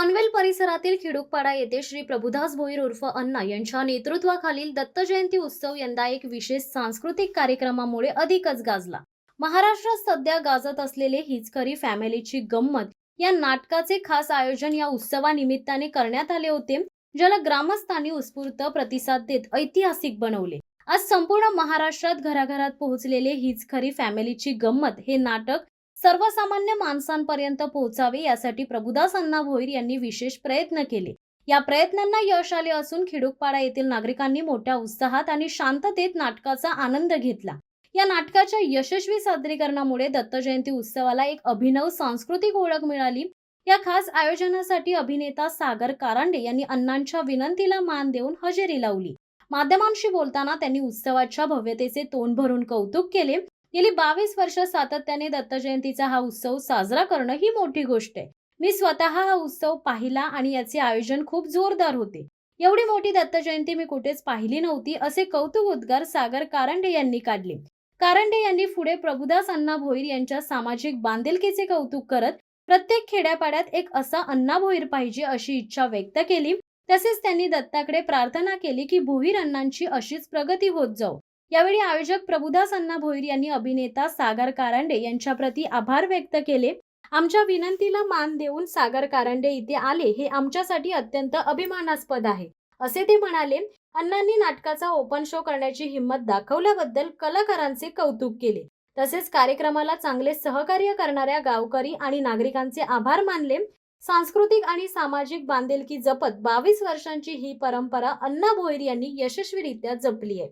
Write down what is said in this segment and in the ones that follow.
पनवेल परिसरातील खिडुकपाडा येथे श्री प्रभुदास भोईर उर्फ अण्णा यांच्या नेतृत्वाखालील दत्त जयंती उत्सव यंदा एक विशेष सांस्कृतिक कार्यक्रमामुळे अधिकच गाजला. महाराष्ट्रात सध्या गाजत असलेले हिचकरी खरी फॅमिलीची गंमत या नाटकाचे खास आयोजन या उत्सवानिमित्ताने करण्यात आले होते. ज्याला ग्रामस्थांनी उत्स्फूर्त प्रतिसाद देत ऐतिहासिक बनवले. आज संपूर्ण महाराष्ट्रात घराघरात पोहोचलेले हीच खरी फॅमिलीची गंमत हे नाटक सर्वसामान्य माणसांपर्यंत पोहोचावे यासाठी प्रभुदास अण्णा भोईर यांनी विशेष प्रयत्न केले. या प्रयत्नांना यश आले असून खिडुकपाडा येथील नागरिकांनी मोठ्या उत्साहात आणि शांततेत नाटकाचा आनंद घेतला. या नाटकाच्या यशस्वी सादरीकरणामुळे दत्त जयंती उत्सवाला एक अभिनव सांस्कृतिक ओळख मिळाली. या खास आयोजनासाठी अभिनेता सागर कारांडे यांनी अण्णांच्या विनंतीला मान देऊन हजेरी लावली. माध्यमांशी बोलताना त्यांनी उत्सवाच्या भव्यतेचे तोंड भरून कौतुक केले. गेली बावीस वर्ष सातत्याने दत्त जयंतीचा हा उत्सव साजरा करणं ही मोठी गोष्ट आहे. मी स्वतः हा उत्सव पाहिला आणि याचे आयोजन खूप जोरदार होते. एवढी मोठी दत्त जयंती मी कुठेच पाहिली नव्हती असे कौतुक उद्गार सागर कारंडे यांनी काढले. कारंडे यांनी पुढे प्रभुदास अण्णा भोईर यांच्या सामाजिक बांधिलकीचे कौतुक करत प्रत्येक खेड्यापाड्यात एक असा अण्णा भोईर पाहिजे अशी इच्छा व्यक्त केली. तसेच त्यांनी दत्ताकडे प्रार्थना केली की भोईर अण्णांची अशीच प्रगती होत जाऊ यावेळी आयोजक प्रभुदास अण्णा भोईर यांनी अभिनेता सागर कारंडे यांच्याप्रती आभार व्यक्त केले. आमच्या विनंतीला मान देऊन सागर कारंडे इथे आले हे आमच्यासाठी अत्यंत अभिमानास्पद आहे. असे ते म्हणाले अण्णांनी नाटकाचा ओपन शो करण्याची हिंमत दाखवल्याबद्दल कलाकारांचे कौतुक केले. तसेच कार्यक्रमाला चांगले सहकार्य करणाऱ्या गावकरी आणि नागरिकांचे आभार मानले. सांस्कृतिक आणि सामाजिक बांधिलकी जपत बावीस वर्षांची ही परंपरा अण्णा भोईर यांनी यशस्वीरित्या जपली आहे.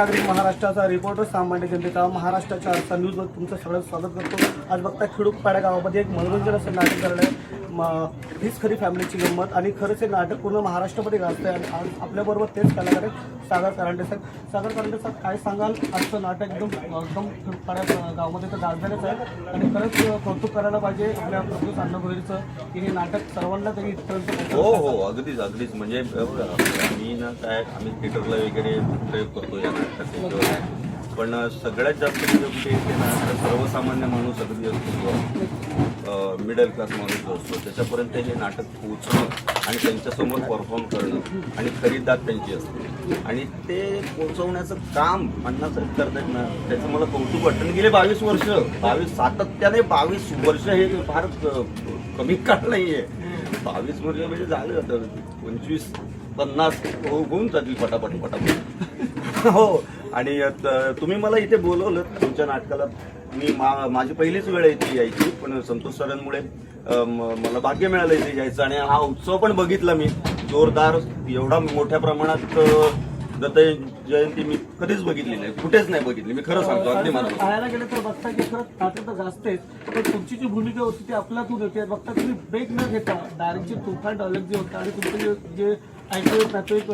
नागरिक महाराष्ट्राचा रिपोर्टर सामान्य जनतेचा महाराष्ट्राच्या आजचा न्यूजवर तुमचं सगळं स्वागत करतो. आज बघता खिडूकपाड्या गावामध्ये एक मनोरंजन असं नाटक करणार आहे. हीच खरी फॅमिलीची गंमत. आणि खरंच हे नाटक पूर्ण महाराष्ट्रामध्ये गाजतं आहे आणि आज आपल्याबरोबर तेच कलाकार आहेत सागर कारंडे साहेब. सागर कारंडे साहेब काय सांगाल? आजचं नाटक एकदम एकदम खिडूकपाड्या गावामध्ये तर गाजलेलंच आहे. आणि खरंच कौतुक करायला पाहिजे आपल्या प्रभू अण्णाभोईरचं की हे नाटक सर्वांना तरी इथपर्यंत हो. हो अगदीच अगदीच. म्हणजे मी ना काय आम्ही थिएटरला वगैरे प्रयोग करतो या नाटकाचे. पण सगळ्यात जास्त गोष्टी कुठे येते ना तर सर्वसामान्य माणूस अगदी असतो मिडल क्लास माणूस जो असतो त्याच्यापर्यंत हे नाटक पोचणं आणि त्यांच्यासमोर परफॉर्म करणं आणि खरीदार त्यांची असते. आणि ते पोहोचवण्याचं काम अण्णासाहेब करतात ना त्याचं मला कौतुक वाटतं. गेले बावीस वर्ष बावीस सातत्याने बावीस वर्ष हे फार कमी काळ नाही आहे बावीस वर्ष म्हणजे झालं आता पंचवीस पन्नास हो- होऊन जातील पटापट पटापट. हो. आणि तुम्ही मला इथे बोलवलं तुमच्या नाटकाला. मी मा माझी पहिलीच वेळ इथे यायची पण संतोष सरांमुळे मला भाग्य मिळालं इथे यायचं आणि हा उत्सव पण बघितला मी. जोरदार एवढा मोठ्या प्रमाणात दत्त जयंती मी कधीच बघितली नाही. कुठेच नाही बघितली. मी खरं सांगतो अगदी मला पाहायला गेलं तर बघता की खरंच नाटक तर जास्त आहे पण तुमची जी भूमिका होती ती आपल्यातून होती. बघता तुम्ही ब्रेक न घेता डायरेक्ट जे तुफान डायलॉग जे होता आणि तुमचं जे जे ऐकू येत त्याचं एक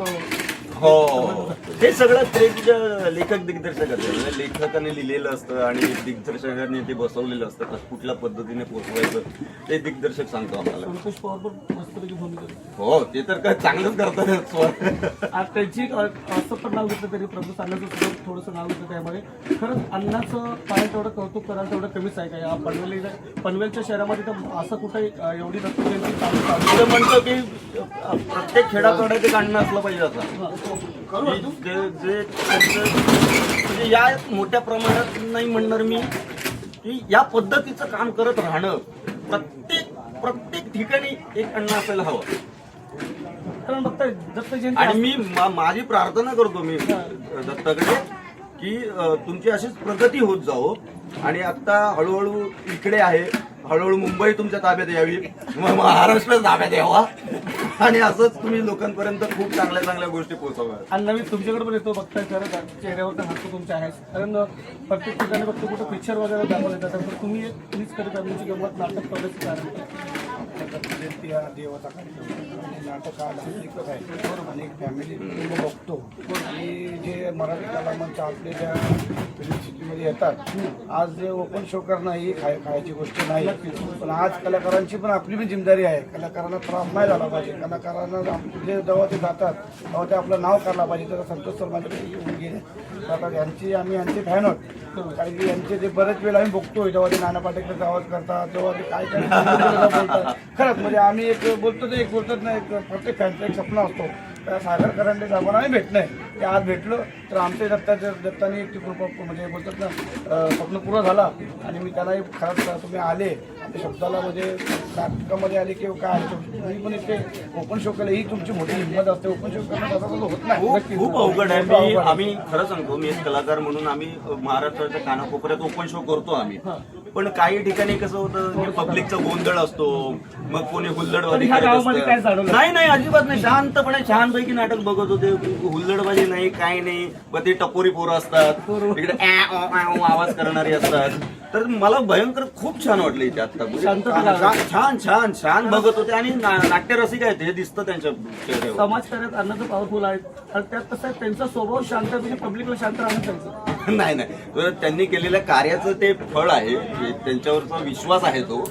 हो. हे सगळं ते जे लेखक दिग्दर्शक असतात म्हणजे लेखकाने लिहिलेलं असतं आणि दिग्दर्शकाने ते बसवलेलं असतं. कुठल्या पद्धतीने पोचवायचं ते दिग्दर्शक सांगतो आम्हाला. संतोष पवार पण मस्तपैकी भूमिका होती. हो ते तर काय चांगलंच करतात. आज त्यांची अं, असं पण नाव घेतलं तरी प्रभू सांगायचं सुद्धा थोडंसं नाव घेतलं त्यामध्ये खरंच अन्नाचं पाहिजे तेवढं कौतुक करायला तेवढं कमीच आहे का? या पनवेल पनवेलच्या शहरामध्ये तर असं कुठं अं, एवढी दत्त जयंती चालू चालू असं म्हणतो की अ, प्रत्येक एक अन्न असलं पाहिजे आता. की जे जे त्यांचं- म्हणजे या मोठ्या प्रमाणात नाही म्हणणार मी की या पद्धतीचं काम करत राहणं प्रत्येक प्रत्येक ठिकाणी एक अन्न असायला हवं. कारण बघता दत्त जयंती आणि मी मा- माझी प्रार्थना करतो मी दत्ताकडे की अ, तुमची अशीच प्रगती होत जावो. आणि आता हळूहळू इकडे आहे. हळूहळू मुंबई तुमच्या ताब्यात यावी. महाराष्ट्र ताब्यात यावा. आणि असंच तुम्ही लोकांपर्यंत खूप चांगल्या चांगल्या गोष्टी पोहोचवा आणि नवीन तुमच्याकडे पण येतो बघताय खरं चेहऱ्यावर तर हक्क तुमच्या आहेच कारण प्रत्येक ठिकाणी फक्त कुठं पिक्चर वगैरे दाखवले जातात तर तुम्ही एक प्लीज कधी तुमची गंमत नाटक करण्याचं हा देवाचा कार्यक्रम. नाटक हा धार्मिकच आहे. आणि फॅमिली कुटुंब बघतो. आणि जे मराठी कलामंच आपले ज्या फिल्म सिटीमध्ये येतात आज जे ओपन शो करणं ही खाय खायची गोष्ट नाही पण आज कलाकारांची पण आपली पण जिम्मेदारी आहे. कलाकारांना त्रास नाही झाला पाहिजे. कलाकारांना जे जेव्हा ते जातात तेव्हा ते आपलं नाव काढलं पाहिजे. त्याचा संतोष येऊन गेले. आता यांची आम्ही यांचे फॅन आहोत. कारण की यांचे जे बरेच वेळ आम्ही बघतोय जेव्हा ते नाना पाटेकरचा आवाज करतात तेव्हा ते काय काय बोलतात खरंच म्हणजे आम्ही एक बोलतो ते एक बोलतात ना एक प्रत्येक फॅनचं एक स्वप्न असतो. त्या सागर करंडे साहेबांना आम्ही भेटणं आहे ते आज भेटलो तर आमचे दत्ताच्या दत्ताने एक ती कृपा म्हणजे बोलतात ना स्वप्न पूर्ण झाला. आणि मी त्यालाही खरंच तुम्ही आले. आमच्या शब्दाला म्हणजे नाटकामध्ये आले किंवा काय? आले तुम्ही पण इथे ओपन शो केलं ही तुमची मोठी हिंमत असते. ओपन शो करणं होत नाही. खूप अवघड मी आहे. आम्ही खरं सांगतो मी एक कलाकार म्हणून आम्ही महाराष्ट्राच्या कानाकोपऱ्यात ओपन शो करतो आम्ही. पण काही ठिकाणी कसं होतं पब्लिकचा गोंधळ असतो मग कोणी हुल्लडबाजी ह्या करत गावामध्ये काय असतं. जाणवलं? नाही नाही अजिबात नाही. शांतपणे छानपैकी नाटक बघत होते. हुल्लडबाजी नाही काय नाही. मग ते टपोरी पोरं असतात. इकडे आवाज करणारी असतात. तर मला भयंकर खूप छान वाटलं इथे आता म्हणजे शांतता. छान छान छान बघत होते. आणि ना- नाट्यरसिक आहेत हे दिसतं त्यांच्या चेहऱ्यावर. समाजकार्यात अन्नाचं पॉवरफुल आहे आणि त्यात कसं आहे त्यांचा स्वभाव शांत म्हणजे पब्लिकला शांत राहणं त्यांचं नाही नाही. तर त्यांनी केलेल्या कार्याचं ते फळ आहे त्यांच्यावरचा विश्वास आहे तो.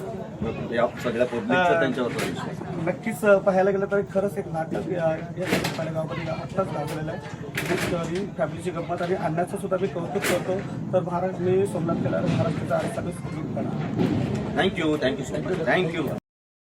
या सगळ्या पब्लिकचा त्यांच्यावरचा विश्वास. नक्कीच पाहायला गेलं तर खरंच एक नाटक या आत्ताच आहे. फॅमिलीची गंमत आणि अण्णाचं सुद्धा मी कौतुक करतो. तर महाराज मी सोमनाथ केला महाराष्ट्राचा thank you thank you so much thank you